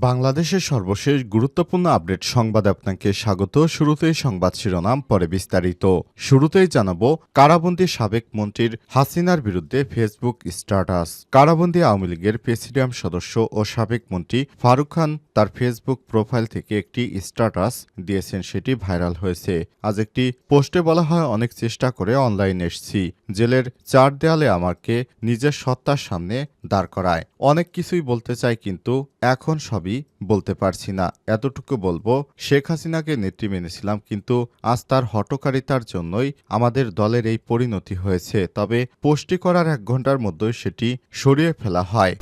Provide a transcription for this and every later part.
বাংলাদেশের সর্বশেষ গুরুত্বপূর্ণ আপডেট সংবাদ আপনাকে স্বাগত। শুরুতেই সংবাদ শিরোনাম, পরে বিস্তারিত। শুরুতেই জানাব, কারাবন্দী সাবেক মন্ত্রীর হাসিনার বিরুদ্ধে ফেসবুক স্ট্যাটাস। কারাবন্দী আওয়ামী লীগের প্রেসিডিয়াম সদস্য ও সাবেক মন্ত্রী ফারুক খান তার ফেসবুক প্রোফাইল থেকে একটি স্ট্যাটাস দিয়েছেন, সেটি ভাইরাল হয়েছে। আজ একটি পোস্টে বলা হয়, অনেক চেষ্টা করে অনলাইনে এসেছি। জেলের চার দেয়ালে আমাকে নিজের সত্তার সামনে দাঁড় করায়। অনেক কিছুই বলতে চাই কিন্তু এখন সবই বলতে পারছি না। এতটুকু বলব, শেখ হাসিনাকে নেত্রী মেনেছিলাম কিন্তু আজ তার হটকারিতার জন্যই আমাদের দলের এই পরিণতি হয়েছে। তবে পোস্টটি করার এক ঘণ্টার মধ্যেই সেটি সরিয়ে ফেলা হয়।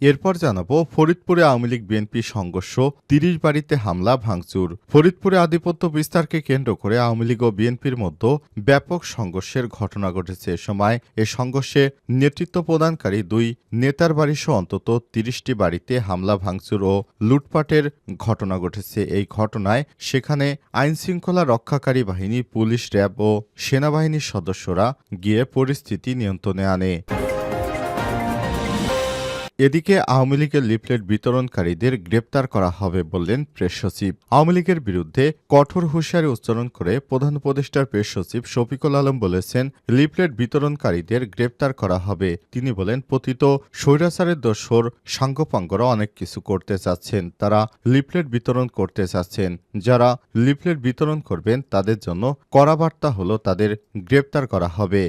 এরপর জানাব ফরিদপুরে আওয়ামী লীগ বিএনপি সংঘর্ষ, তিরিশ বাড়িতে হামলা, ভাঙচুর। ফরিদপুরে আধিপত্য বিস্তারকে কেন্দ্র করে আওয়ামী লীগ ও বিএনপির মধ্যে ব্যাপক সংঘর্ষের ঘটনা ঘটেছে এ সময়। এ সংঘর্ষে নেতৃত্ব প্রদানকারী দুই নেতার বাড়িসহ অন্তত তিরিশটি বাড়িতে হামলা, ভাঙচুর ও লুটপাটের ঘটনা ঘটেছে। এই ঘটনায় সেখানে আইনশৃঙ্খলা রক্ষাকারী বাহিনী, পুলিশ, র্যাব ও সেনাবাহিনীর সদস্যরা গিয়ে পরিস্থিতি নিয়ন্ত্রণে আনে। এদিকে আওয়ামী লীগের লিফলেট বিতরণকারীদের গ্রেপ্তার করা হবে বললেন প্রেস সচিব। আওয়ামী লীগের বিরুদ্ধে কঠোর হুঁশিয়ারি উচ্চারণ করে প্রধান উপদেষ্টার প্রেস সচিব শফিকুল আলম বলেছেন, লিফলেট বিতরণকারীদের গ্রেপ্তার করা হবে। তিনি বলেন, পতিত স্বৈরাচারের দোসর সাঙ্গপাঙ্গরা অনেক কিছু করতে চাচ্ছেন। তারা লিফলেট বিতরণ করতে চাচ্ছেন। যারা লিফলেট বিতরণ করবেন তাদের জন্য কড়া বার্তা হলো তাদের গ্রেপ্তার করা হবে।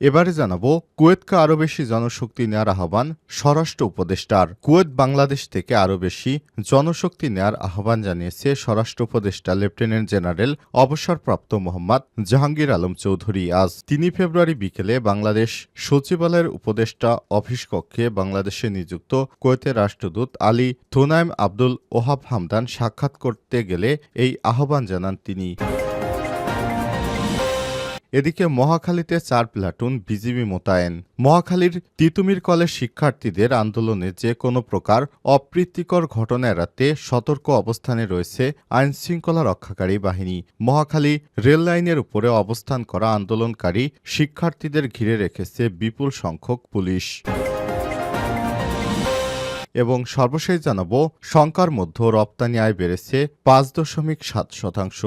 এবারে জানাব, কুয়েতকে আরও বেশি জনশক্তি নেওয়ার আহ্বান স্বরাষ্ট্র উপদেষ্টার। কুয়েত বাংলাদেশ থেকে আরও বেশি জনশক্তি নেওয়ার আহ্বান জানিয়েছে স্বরাষ্ট্র উপদেষ্টা লেফটেন্যান্ট জেনারেল অবসরপ্রাপ্ত মোহাম্মদ জাহাঙ্গীর আলম চৌধুরী। আজ তিন ফেব্রুয়ারি বিকেলে বাংলাদেশ সচিবালয়ের উপদেষ্টা অফিস কক্ষে বাংলাদেশে নিযুক্ত কুয়েতের রাষ্ট্রদূত আলী থুনাইম আব্দুল ওহাব হামদান সাক্ষাৎ করতে গেলে এই আহ্বান জানান তিনি। এদিকে মহাখালীতে চার প্লাটুন বিজিবি মোতায়েন। মহাখালীর তিতুমির কলেজ শিক্ষার্থীদের আন্দোলনে যে কোনো প্রকার অপ্রীতিকর ঘটনা এড়াতে সতর্ক অবস্থানে রয়েছে আইনশৃঙ্খলা রক্ষাকারী বাহিনী। মহাখালী রেল লাইনের উপরে অবস্থান করা আন্দোলনকারী শিক্ষার্থীদের ঘিরে রেখেছে বিপুল সংখ্যক পুলিশ। এবং সর্বশেষ জানাব, শঙ্কার মধ্যে রপ্তানি আয় বেড়েছে পাঁচ দশমিক সাত শতাংশ।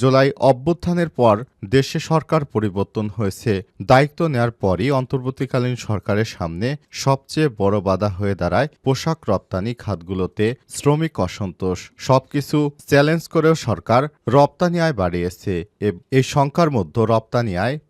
জুলাই অভ্যুত্থানের পর দেশে সরকার পরিবর্তন হয়েছে। দায়িত্ব নেয়ার পরই অন্তর্বর্তীকালীন সরকারের সামনে সবচেয়ে বড় বাধা হয়ে দাঁড়ায় পোশাক রপ্তানি খাতগুলোতে শ্রমিক অসন্তোষ। সবকিছু চ্যালেঞ্জ করেও সরকার রপ্তানি আয় বাড়িয়েছে। এই সংখ্যার মধ্যে রপ্তানি আয়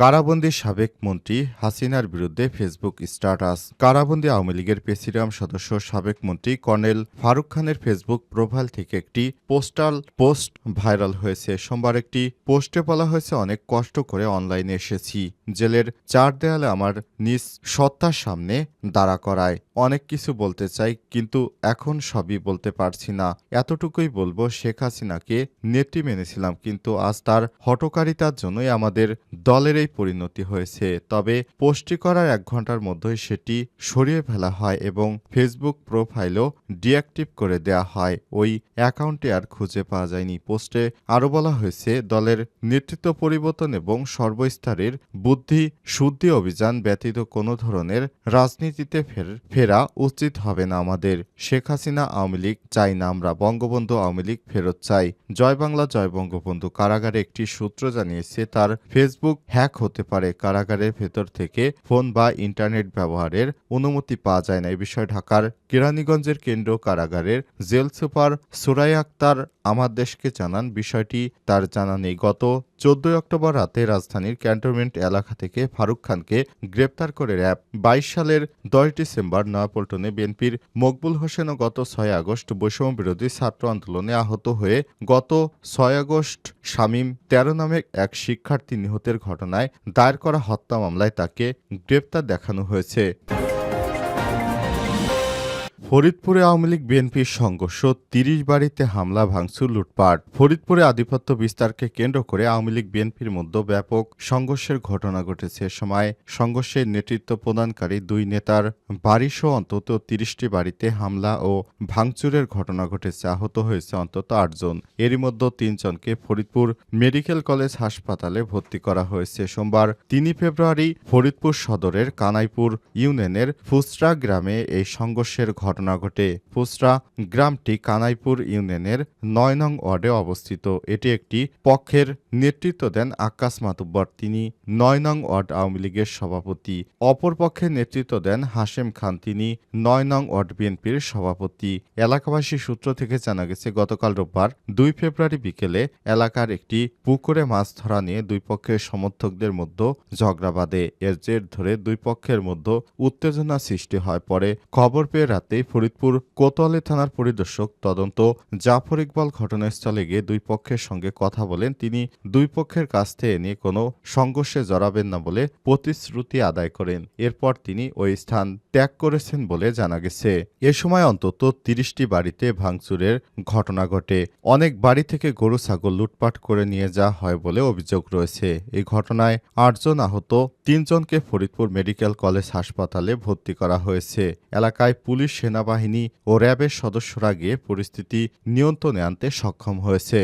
কারাবন্দী সাবেক মন্ত্রী হাসিনার বিরুদ্ধে ফেসবুক স্ট্যাটাস। কারাবন্দি আওয়ামী লীগের প্রেসিডিয়াম সদস্য সাবেক মন্ত্রী কর্নেল ফারুক খানের ফেসবুক প্রোফাইল থেকে একটি পোস্টাল পোস্ট ভাইরাল হয়েছে। সোমবার একটি পোস্টে বলা হয়েছে, অনেক কষ্ট করে অনলাইনে এসেছি। জেলের চার দেয়ালে আমার নিজ সত্তার সামনে দাঁড়া করায়। অনেক কিছু বলতে চাই, কিন্তু এখন সবই বলতে পারছি না। এতটুকুই বলব, শেখ হাসিনাকে নেত্রী মেনেছিলাম, কিন্তু আজ তার হটকারিতার জন্যই আমাদের দলের এই পরিণতি হয়েছে, তবে পোস্টটি করার এক ঘণ্টার মধ্যেই সেটি সরিয়ে ফেলা হয় এবং ফেসবুক প্রোফাইলও ডিঅ্যাক্টিভ করে দেয়া হয়। ওই অ্যাকাউন্টে আর খুঁজে পাওয়া যায়নি। পোস্টে আরও বলা হয়েছে, দলের নেতৃত্ব পরিবর্তন এবং সর্বস্তরের বুদ্ধি শুদ্ধি অভিযান ব্যতীত কোনো ধরনের রাজনীতিতে ফের- ফেরা উচিত হবে না আমাদের। শেখ হাসিনা আওয়ামী লীগ চাই না আমরা, বঙ্গবন্ধু আওয়ামী লীগ ফেরত চাই। জয় বাংলা, জয় বঙ্গবন্ধু। কারাগারে একটি সূত্র জানিয়েছে, তার ফেসবুক হ্যাক হতে পারে কারাগারের ভেতর থেকে ফোন বা ইন্টারনেট ব্যবহারের অনুমতি পাওয়া যায় না। এ বিষয়ে ঢাকার কেরানীগঞ্জের কেন্দ্র কারাগারের জেল সুপার সুরাই আক্তার আমার দেশকে জানান। বিষয়টি তার জানা নেই। গত চোদ্দই অক্টোবর রাতে রাজধানীর ক্যান্টনমেন্ট এলাকা থেকে ফারুক খানকে গ্রেপ্তার করে র্যাব। বাইশ সালের দশ ডিসেম্বর নয়াপল্টনে বিএনপির মকবুল হোসেনও গত ছয় আগস্ট বৈষম্য বিরোধী ছাত্র আন্দোলনে আহত হয়ে গত ছয় আগস্ট শামীম তেরো নামে এক শিক্ষার্থী নিহতের ঘটনায় দায়ের করা হত্যা মামলায় তাকে গ্রেপ্তার দেখানো হয়েছে। ফরিদপুরে আওয়ামী লীগ বিএনপির সংঘর্ষ, তিরিশ বাড়িতে হামলা, ভাঙচুর, লুটপাট। ফরিদপুরে আধিপত্য বিস্তারকে কেন্দ্র করে আওয়ামী লীগ বিএনপির মধ্যে ব্যাপক সংঘর্ষের ঘটনা ঘটেছে। সময় সংঘর্ষের নেতৃত্ব প্রদানকারী দুই নেতার বাড়িসহ অন্তত তিরিশটি বাড়িতে হামলা ও ভাঙচুরের ঘটনা ঘটেছে। আহত হয়েছে অন্তত আটজন এরই মধ্যে তিনজনকে ফরিদপুর মেডিকেল কলেজ হাসপাতালে ভর্তি করা হয়েছে। সোমবার তিনই ফেব্রুয়ারি ফরিদপুর সদরের কানাইপুর ইউনিয়নের ফুসরা গ্রামে এই সংঘর্ষের ঘটনা ঘটে ফুসরা গ্রামটি কানাইপুর ইউনিয়নের নয় নং ওয়ার্ডে অবস্থিত। এটি একটি পক্ষের নেতৃত্ব দেন আকাশ মাতুব্বর। তিনি নয় নং ওয়ার্ড আওয়ামী লীগের সভাপতি। অপর পক্ষে নেতৃত্ব দেন হাশেম খান। তিনি নয় নং ওয়ার্ড বিএনপির সভাপতি। এলাকাবাসী সূত্র থেকে জানা গেছে, গতকাল রোববার দুই ফেব্রুয়ারি বিকেলে এলাকার একটি পুকুরে মাছ ধরা নিয়ে দুই পক্ষের সমর্থকদের মধ্যে ঝগড়া বাঁধে। এর জের ধরে দুই পক্ষের মধ্যে উত্তেজনা সৃষ্টি হয়। পরে খবর পেয়ে রাতেই ফরিদপুর কোতোয়ালি থানার পরিদর্শক তদন্ত। জাফর ইকবাল ঘটনাস্থলে গিয়ে দুই পক্ষের সঙ্গে কথা বলেন। তিনি দুই পক্ষের কাছ থেকে নিয়ে কোনো সংঘর্ষে জড়াবেন না বলে প্রতিশ্রুতি আদায় করেন। এরপর তিনি ওই স্থান ত্যাগ করেছেন বলে জানা গেছে। এ সময় অন্তত তিরিশটি বাড়িতে ভাঙচুরের ঘটনা ঘটে। অনেক বাড়ি থেকে গরু, ছাগল লুটপাট করে নিয়ে যাওয়া হয় বলে অভিযোগ রয়েছে। এই ঘটনায় আটজন আহত, তিনজনকে ফরিদপুর মেডিকেল কলেজ হাসপাতালে ভর্তি করা হয়েছে। এলাকায় পুলিশ সেনাবাহিনী ও র্যাবের সদস্যরা গিয়ে পরিস্থিতি নিয়ন্ত্রণে আনতে সক্ষম হয়েছে।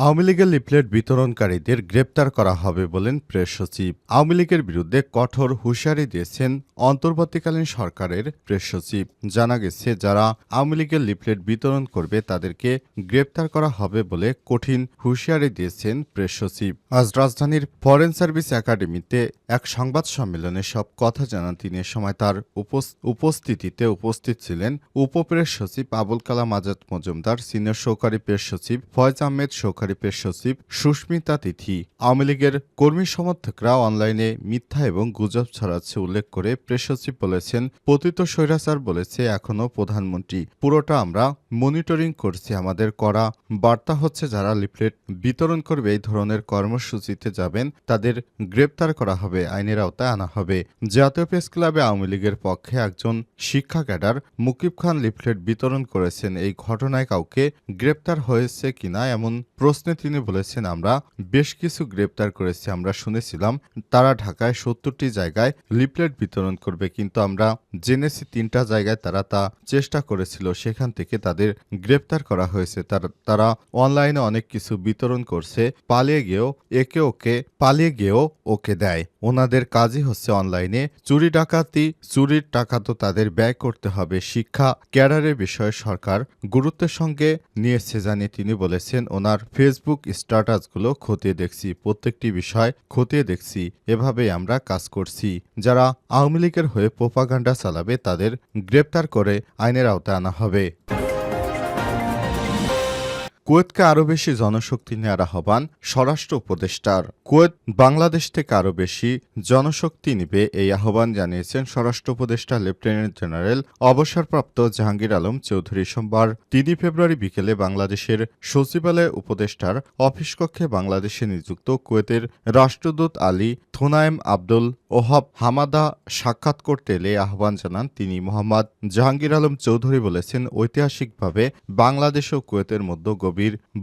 আওয়ামী লীগের লিফলেট বিতরণকারীদের গ্রেপ্তার করা হবে বলেন প্রেস সচিব। আওয়ামী লীগের বিরুদ্ধে কঠোর হুঁশিয়ারি দিয়েছেন অন্তর্বর্তীকালীন সরকারের প্রেস সচিব। জানা গেছে, যারা আওয়ামী লীগের লিফলেট বিতরণ করবে তাদেরকে গ্রেপ্তার করা হবে বলে কঠিন হুঁশিয়ারি দিয়েছেন প্রেস সচিব। আজ রাজধানীর ফরেন সার্ভিস একাডেমিতে এক সংবাদ সম্মেলনে সব কথা জানান তিনি। সময় তার উপস- উপস্থিতিতে উপস্থিত ছিলেন উপপ্রেস সচিব আবুল কালাম আজাদ মজুমদার, সিনিয়র সহকারী প্রেস সচিব ফয়জ আহমেদ, সহকারী প্রেস সচিব সুস্মিতা তিথি। আওয়ামী লীগের কর্মী সমর্থকরা অনলাইনে মিথ্যা এবং গুজব ছড়াচ্ছে উল্লেখ করে প্রেস সচিব বলেছেন, পতিত স্বৈরাচার বলেছে এখনও প্রধানমন্ত্রী। পুরোটা আমরা মনিটরিং করছি, আমাদের করা বার্তা হচ্ছে যারা লিফলেট বিতরণ করবে, এই ধরনের কর্মসূচিতে যাবেন, তাদের গ্রেপ্তার করা হবে, আইনের আওতায় আনা হবে। জাতীয় প্রেস ক্লাবে আওয়ামী লীগের পক্ষে একজন শিক্ষা ক্যাডার মুকিব খান লিফলেট বিতরণ করেছেন, এই ঘটনায় কাউকে গ্রেপ্তার হয়েছে কিনা এমন প্রশ্নে তিনি বলেছেন, আমরা বেশ কিছু গ্রেপ্তার করেছি, আমরা শুনেছিলাম তারা ঢাকায় সত্তরটি জায়গায় লিফলেট বিতরণ করবে, কিন্তু আমরা জেনেছি তিনটা জায়গায় তারা তা চেষ্টা করেছিল, সেখান থেকে তাদের গ্রেপ্তার করা হয়েছে। তার- অনলাইনে অনেক কিছু বিতরণ করছে, পালিয়ে গিয়েও একে ওকে, পালিয়ে গিয়েও ওকে দেয়। ওনাদের কাজই হচ্ছে অনলাইনে চুরি ডাকাতি, চুরির টাকা তো তাদের ব্যয় করতে হবে। শিক্ষা ক্যাডারের বিষয়ে সরকার গুরুত্বের সঙ্গে নিয়েছে জানিয়ে তিনি বলেছেন, ওনার ফেসবুক স্ট্যাটাসগুলো খতিয়ে দেখছি, প্রত্যেকটি বিষয় খতিয়ে দেখছি এভাবে আমরা কাজ করছি। যারা আওয়ামী লীগের হয়ে প্রোপাগান্ডা চালাবে তাদের গ্রেপ্তার করে আইনের আওতায় আনা হবে। কুয়েতকে আরও বেশি জনশক্তি নেওয়ার আহ্বান স্বরাষ্ট্র উপদেষ্টার। কুয়েত বাংলাদেশ থেকে আরও বেশি জনশক্তি নিবে এই আহ্বান জানিয়েছেন স্বরাষ্ট্র উপদেষ্টা লেফটেন্যান্ট জেনারেল অবসরপ্রাপ্ত জাহাঙ্গীর আলম চৌধুরী সোমবার তিনই ফেব্রুয়ারি বিকেলে বাংলাদেশের সচিবালয় উপদেষ্টার অফিস কক্ষে বাংলাদেশে নিযুক্ত কুয়েতের রাষ্ট্রদূত আলী থোনায়েম আব্দুল ওহাব হামাদা সাক্ষাৎ করতে এলে আহ্বান জানান তিনি। মোহাম্মদ জাহাঙ্গীর আলম চৌধুরী বলেছেন, ঐতিহাসিকভাবে বাংলাদেশ ও কুয়েতের মধ্যে গভীর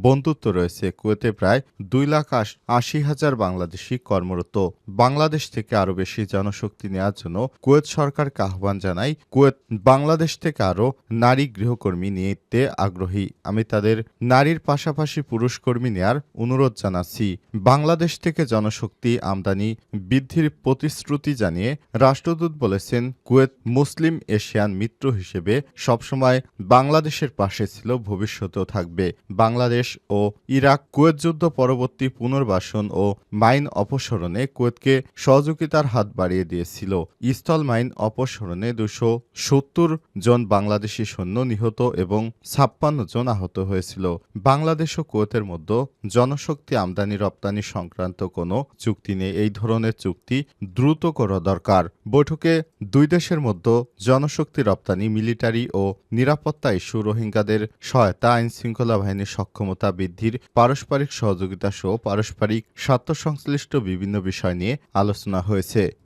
বন্ধুত্ব রয়েছে কুয়েতে প্রায় দুই লাখ আশি হাজার বাংলাদেশি কর্মরত। বাংলাদেশ থেকে আরও বেশি জনশক্তি নেওয়ার জন্য কুয়েত সরকারকে আহ্বান জানাই কুয়েত বাংলাদেশ থেকে আরও নারী গৃহকর্মী নিতে আগ্রহী। আমি তাদের নারীর পাশাপাশি পুরুষ কর্মী নেয়ার অনুরোধ জানাচ্ছি। বাংলাদেশ থেকে জনশক্তি আমদানি বৃদ্ধির প্রতিশ্রুতি জানিয়ে রাষ্ট্রদূত বলেছেন, কুয়েত মুসলিম এশিয়ান মিত্র হিসেবে সবসময় বাংলাদেশের পাশে ছিল, ভবিষ্যতেও থাকবে। বাংলাদেশ ও ইরাক কুয়েত যুদ্ধ পরবর্তী পুনর্বাসন ও মাইন অপসারণে কুয়েতকে সহযোগিতার হাত বাড়িয়ে দিয়েছিল। স্থল মাইন অপসারণে দুশো সত্তর জন বাংলাদেশি সৈন্য নিহত এবং ছাপ্পান্ন জন আহত হয়েছিল। বাংলাদেশ ও কুয়েতের মধ্যে জনশক্তি আমদানি রপ্তানি সংক্রান্ত কোনো চুক্তি নেই। এই ধরনের চুক্তি দ্রুত করা দরকার। বৈঠকে দুই দেশের মধ্যে জনশক্তি রপ্তানি, মিলিটারি ও নিরাপত্তা ইস্যু, রোহিঙ্গাদের সহায়তা আইন শৃঙ্খলা সক্ষমতা বৃদ্ধির পারস্পরিক সহযোগিতা সহ পারস্পরিক স্বার্থ সংশ্লিষ্ট বিভিন্ন বিষয় নিয়ে আলোচনা হয়েছে।